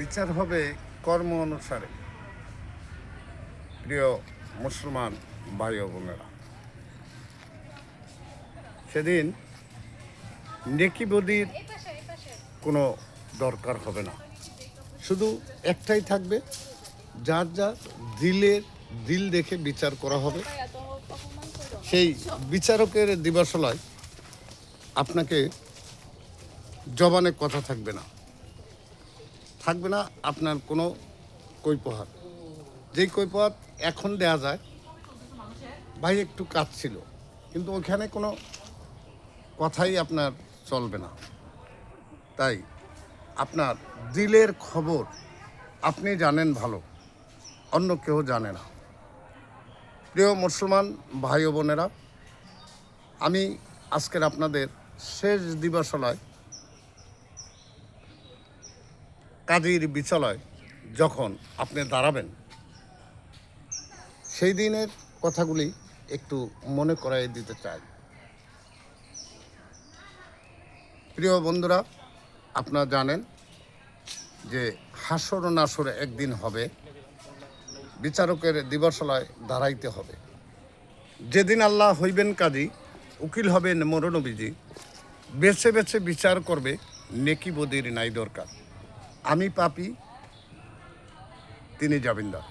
বিচার হবে কর্ম অনুসারে। প্রিয় মুসলমান ভাই বোনেরা, সেদিন নেকি বদির কোনো দরকার হবে না। শুধু একটাই থাকবে, যার যার দিলের দিল দেখে বিচার করা হবে। সেই বিচারকের দিবসলয় আপনাকে জবানে কথা থাকবে না। থাকবে না, আপনার কোনো কৈপহাত যেই কৈপহাত এখন দেয়া যায়, ভাই একটু কাজ ছিল কিন্তু ওখানে কোনো কথাই আপনার চলবে না। তাই আপনার দিলের খবর আপনি জানেন ভালো, অন্য কেউ জানে না। প্রিয় মুসলমান ভাই বোনেরা, আমি আজকের আপনাদের শেষ দিবসলয় কাজীর বিচালয় যখন আপনি দাঁড়াবেন, সেই দিনের কথাগুলি একটু মনে করাই দিতে চাই। প্রিয় বন্ধুরা, আপনারা জানেন যে হাসর নাসর একদিন হবে, বিচারকের দিবসালয় দাঁড়াইতে হবে। যেদিন আল্লাহ হইবেন কাজী, উকিল হবেন মরণবীজি, বেছে বেছে বিচার করবে নেকি বদির নাই দরকার। আমি পাপি, তিনি জামিনদার।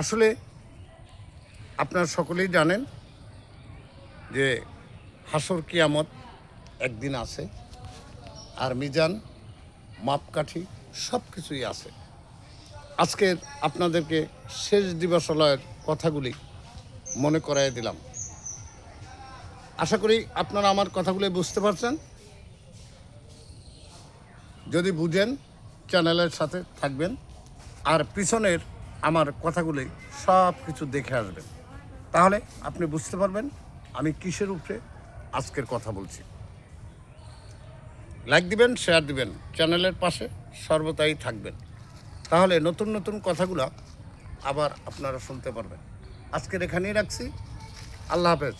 আসলে আপনার সকলেই জানেন যে হাসর কিয়ামত একদিন আছে, আর মিজান, মাপকাঠি সব কিছুই আছে। আজকের আপনাদেরকে শেষ দিবসালয়ের কথাগুলি মনে করাই দিলাম। আশা করি আপনারা আমার কথাগুলি বুঝতে পারছেন। যদি বুঝেন চ্যানেলের সাথে থাকবেন। আর পিছনের আমার কথাগুলি সব কিছু দেখে আসবেন। তাহলে আপনি বুঝতে পারবেন আমি কিসের উপরে আজকের কথা বলছি। লাইক দিবেন শেয়ার দিবেন, চ্যানেলের পাশে সর্বদাই থাকবেন। তাহলে নতুন নতুন কথাগুলো আবার আপনারা শুনতে পারবেন। আজকের এখানেই রাখছি। আল্লাহ হাফেজ।